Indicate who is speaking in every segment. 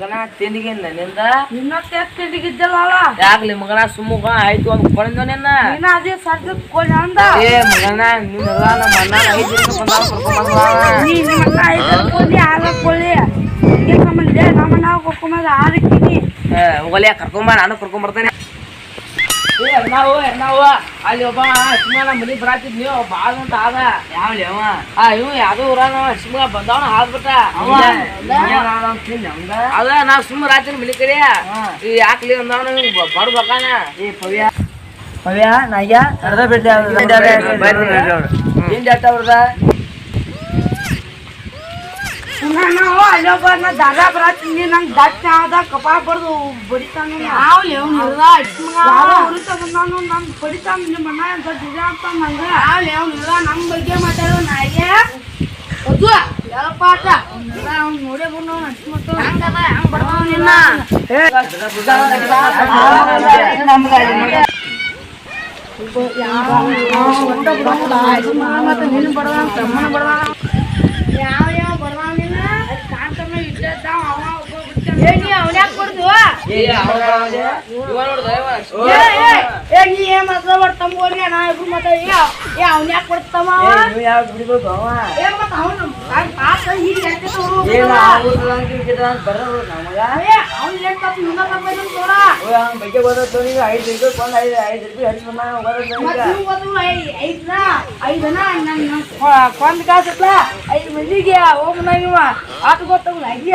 Speaker 1: ಮಗನ ತಿಂದಿಗೆ ನಿಂದ?
Speaker 2: ಇನ್ನೊತ್ತೆ ತಿಂಡಿಗಿದ್ದಲ್ಲ
Speaker 1: ಯಾಕ್ಲಿ ಮಗನ ಸುಮ್ಮಗ? ಆಯ್ತು ಅಂತ ಕೊಂಡಿದ್ದ ನಿನ್ನ?
Speaker 2: ಅದೇ ಸರ್ದ ಕೋಳಿ ಅಂದ.
Speaker 1: ಏ ಮಗನ ನಿನ್ನೆಲ್ಲ ನಮ್ಮ ಅಣ್ಣ ಐದು ದಿನ ಕರ್ಕೊಂಡ್ ಬಂದ
Speaker 2: ನೀ ನಿಮ್ಮನ್ನ ಐದು ಕೋಳಿ ಆಗ ಕೋಳಿ ಹಿಂಗೆ ನಮ್ಮಲ್ಲಿ ನಮ್ಮ ನಾವು ಕೊಕ್ಕೊಂಬದ ಆದಕ್ಕಿನಿ
Speaker 1: ಹೋಗಲಿ ಕರ್ಕೊಂಬ ನಾನು ಕರ್ಕೊಂಡ್ ಬರ್ತೇನೆ ಏ ನಾವು ನಾವು ಅಲ್ಲಿ ಒಬ್ಬ ನಮ್ಮ ಮನಿಗ್ ಬರಾತಿದ್ ನೀವು ಬಾಳ ಅಂತ ಆದ. ಯಾವ್ಲಿ ಅವ? ಆ ಇವ್ ಯಾವ್ದೋ ಊರಾನ ಸುಮ್ಮ ಬಂದವನ ಹಾದ್ಬಿಟ್ಟ. ಅದ ನಾ ಸುಮ್ಮ ರಾತ್ರಿ ಮನಿ ಕಡೆ ಈ ಯಾಕ್ಲಿ ಅಂದವನ ಬಡ್ಬೇಕಾನ
Speaker 3: ಏ ಪವ್ಯ. ಪವ್ಯ ನಾಯ್ಯ ಅರ್ಧ
Speaker 1: ಅಟ್ಟ ಅವ್ರದ
Speaker 2: ನಾವು ಅಲ್ಲಿ ನಾ ದಾರ ಬರಾತೀನಿ ನಂಗೆ ದಟ್ಟ ಆದ ಕಪಾಳ ಬಡ್ದು ಬಡಿತಾನ ಯಾವ ಯಾರೋ ಉರಿತ ಬಂದಾನು ನನ್ ಬಡಿತಾನ ನಿಮ್ಮ ಅಣ್ಣ ಅಂತ ದಿನ ಅಂತ ನಂಗೆ ಯಾವ ಯಾವ ನಮ್ಮ ಬಗ್ಗೆ ಮಾತಾಡೋ ಅವ್ನು ನೋಡೇ ಬಂದು ಹಂಗದ ಬರ್ತಾವ ನಿನ್ನ ಮತ್ತೆ ನಿನ್ನ ತಮ್ಮನ ಬಡದ ಯಾವ ಯಾವ ಬಡದ ಕೊಂದ್ ಕಾಸತ್ಲ ಐದು ಮಂದಿಗೆ ಹೋಗ್ನ ಇವ. ಆತ ಗೊತ್ತಾಗಲ್ಲ ಐದ್ಯ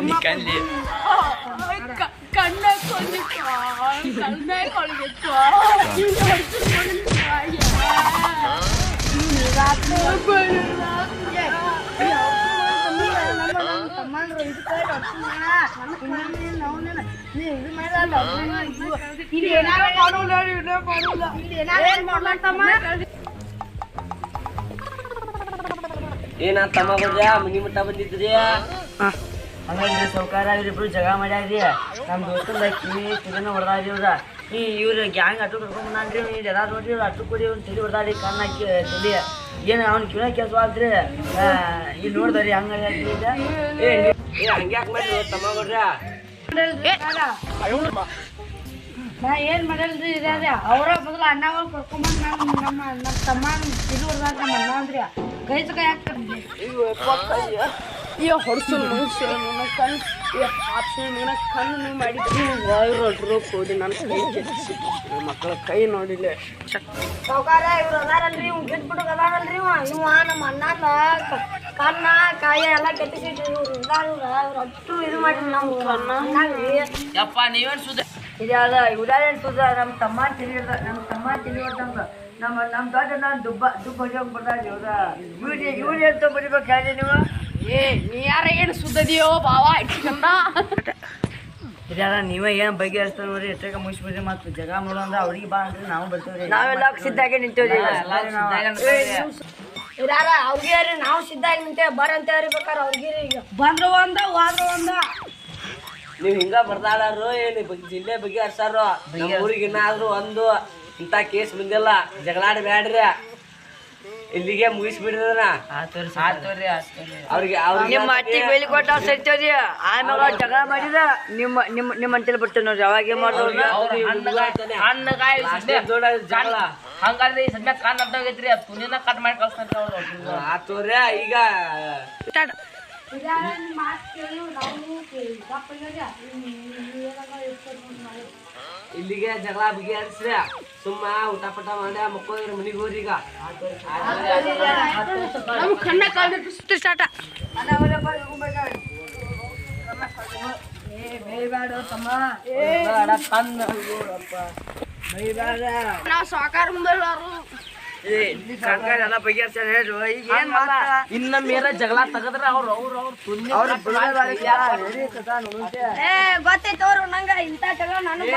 Speaker 1: નીકળી கண்ணை கொஞ்சம்
Speaker 2: கண்ணை கொஞ்சம்
Speaker 1: ಏನ ತಮ್ಮ ಮನಿ ಮಟ್ಟ ಬಂದಿದ್ರಿ?
Speaker 3: ಹಂಗಂದ್ರೆ ಸೌಕಾರ ಇವ್ರಿಬ್ರು ಜಗ ಮಾಡ್ಯಾರಿ ನಮ್ಮ ದೋಸ್ತಂದ ಕಿವಿ ಇದನ್ನ ಹೊಡೆದಾರಿ ಇವ್ರ. ಈ ಇವ್ರ ಗ್ಯಾಂಗ್ ಅಟ್ಟು ಕರ್ಕೊಂಡ್ ನೀವು ಎಲ್ಲ ನೋಡ್ರಿ ಇವ್ರು ಅಟ್ಟು ಕೊಡಿ ಅವ್ನು ತಲೆ ಹೊಡೆದಾರಿ ಕಣ್ಣ ತಲೆ. ಏನು ಅವ್ನ ಕಿವಿನ ಕೆಲಸ ಆದ್ರಿ? ಇಲ್ಲಿ ನೋಡ್ದಾರಿ ಹಂಗ
Speaker 1: ಏ ಹಂಗ್ಯಾಕ್ ಮಾಡ್ರಿ ತಮ್ಮ ಬರ್ರ
Speaker 2: ನಾ ಏನ್ ಮಾಡಲ್ರಿ ಇದಾರೆ ಅವ್ರ ಬದಲು ಅಣ್ಣಗಳು ಕರ್ಕೊಂಬಂದ್ ನಮ್ಮ ನಮ್ಮ ನಮ್ಮ ತಮ್ಮ ಇದು ನಮ್ಮ ಅಣ್ಣ ಅಂದ್ರಿ ಕೈ ಕೈ ಹಾಕ್ತಾರೆ
Speaker 4: ಅಯ್ಯೋ ಹೊಡ್ಸು ಮನುಷ್ಯ ನನ್ನ ಕಣ್ಣು ನನ್ನ ಕಣ್ಣು ಮಾಡಿದ್ರಿ. ವೈರಲ್ರು ಕೂಡಿ ನನ್ನ ಕೈ ಕೆಡಿಸಿ ಮಕ್ಕಳ ಕೈ ನೋಡಿಲ್ಲ.
Speaker 2: ಸಾವುಕಾರ ಇವ್ರು ಅದಾರಲ್ರಿ ಇವ್ ಗೆದ್ಬಿಟ್ಟು ಅದಾರಲ್ರಿ ಇವ ಇವ ನಮ್ಮ ಅಣ್ಣನ ಕ- ಕಣ್ಣ ಕಾಯಿ ಎಲ್ಲ ಕೆಟ್ಟಿಸಿಟ್ರಿ ಇವ್ರು. ಅಷ್ಟು ಇದು ಮಾಡಿ ನಾವು ಕಣ್ಣ
Speaker 1: ಯಪ್ಪ ನೀವೇನ್ ಸುದ್ದ
Speaker 3: ಇದಾದ ಉದಾಹರಣೆ ಸುದ ನಮ್ಮ ತಮ್ಮ ತಿಳಿ ನಮ್ಮ ತಮ್ಮ ತಿಳಿಯೋದಂಗ. ನಮ್ಮ ನಮ್ಮ ದೊಡ್ಡ ನಾನು ದುಬ್ಬ ದುಬ್ಬ ಹೊಡಿಯೋಕೆ ಇವರಾ. ಇವ್ರ ಇವ್ರು ಇವ್ರು ಹೇಳ್ತಾ ಬರಿಬೇಕು ಹೇಳಿ ನೀವು?
Speaker 4: ಏ ನೀ ಯಾರ ಏನು ಸುದ್ದದಿಯೋ ಬಾವ ಇಟ್ಕೊಂಡ.
Speaker 3: ಇದೆಲ್ಲ ನೀವೇ ಏನು ಬಗ್ಗೆ ಹೇಳ್ತಾರೆ ನೋಡಿ ಎಷ್ಟಾಗ ಮುಗಿಸ್ಬಿಡ್ರಿ ಮತ್ತು ಜಗ ಮಾಡೋಂದ್ರೆ ಅವ್ರಿಗೆ ಬಾ ಅಂದ್ರೆ ನಾವು ಬರ್ತೀವಿ
Speaker 2: ನಾವೆಲ್ಲ
Speaker 3: ಸಿದ್ಧಾಗೆ ನಿಂತೇವ್ರಿ.
Speaker 2: ಇದಾರ ಅವ್ರಿಗೆ ರೀ ನಾವು ಸಿದ್ಧಾಗಿ ನಿಂತೇವೆ ಬರ ಅಂತ ಹೇಳ್ಬೇಕಾರೆ ಅವ್ರಿಗೆ ಈಗ. ಬಂದ್ರು ಒಂದ ಹೋದ್ರ ಒಂದ.
Speaker 1: ನೀವ್ ಹಿಂಗ ಬರ್ದಾಳಾರು ಏನ್ ಬಗ್- ಜಿಲ್ಲೆ ಬಗ್ಗೆ ಹರ್ಸಾರು ನಮ್ಮ ಊರಿಗೆ ಇನ್ನಾದ್ರೂ ಒಂದು ಇಂಥ ಕೇಸ್ ಬಂದಿಲ್ಲ. ಜಗಳಾಡಿ ಬ್ಯಾಡ್ರಿ. ಇಲ್ಲಿಗೆ ಮುಗಿಸ್ಬಿಡ್ರಣ
Speaker 3: ಆತೋರಿ
Speaker 1: ಆತೋರಿ ಆತೋರಿ
Speaker 3: ಅವ್ರಿಗೆ ಅವ್ರಿಗೆ ನಿಮ್ಮ ಅಟ್ಟಿಗೆ ಬೇಲಿ ಕೊಟ್ಟ ಸರಿತೇವ್ರಿ ಆಮೇಲೆ ಜಗಳ ಮಾಡಿದ ನಿಮ್ಮ ನಿಮ್ಮ ನಿಮ್ಮ ಅಂತೇಳಿ ಬಿಡ್ತೇವೆ ನೋಡ್ರಿ ಅವಾಗ ಜಗಳ.
Speaker 1: ಹಂಗಾದ್ರೆ ಈ ಸದ್ಯ ಕಾನ್ ಅಡ್ಡೋಗೈತ್ರಿ ಅದು ತುನಿನ ಕಟ್ ಮಾಡಿ ಕಳ್ಸ್ತಾರ ಅವ್ರು.
Speaker 3: ಆತೋರ್ಯ ಈಗ
Speaker 2: ಮಾತು ಕೇಳು ನಾವು ದಪ್ಪಗೆ
Speaker 3: ಇಲ್ಲಿಗೆ ಜಗಳ ಬಗೆಹರಿಸ್ರಿ ಸುಮ್ಮ ಊಟ ಪಟ ಮಾಡಿ ಮಕ್ಕೋದ್ರ ಮನಿಗೆ ಹೋರಿ ಈಗ
Speaker 4: ನಮ್ ಕಣ್ಣ ಕಾಲ್ ಸುತ್ತಿ ಸ್ಟಾರ್ಟ ನಾವ್ ಸಾಕಾರ ಮುಂದೆಲ್ಲಾರು
Speaker 3: ಎಲ್ಲ ಬಗೆಹರ್ಸ್ಯಾರ ಹೇಳ್ರು. ಈಗ ಏನ್ ಮಾಡ್ತಾ?
Speaker 1: ಇನ್ನ ಮೇಲ ಜಗಳ ತಗದ್ರ ಅವ್ರು ಅವ್ರು ಅವ್ರು ತುನಿ
Speaker 3: ಅವ್ರು
Speaker 2: ಏ ಗೊತ್ತೈತವ್ರು ನಂಗ ಇಂಥ ಜಗಳ ನನಗೆ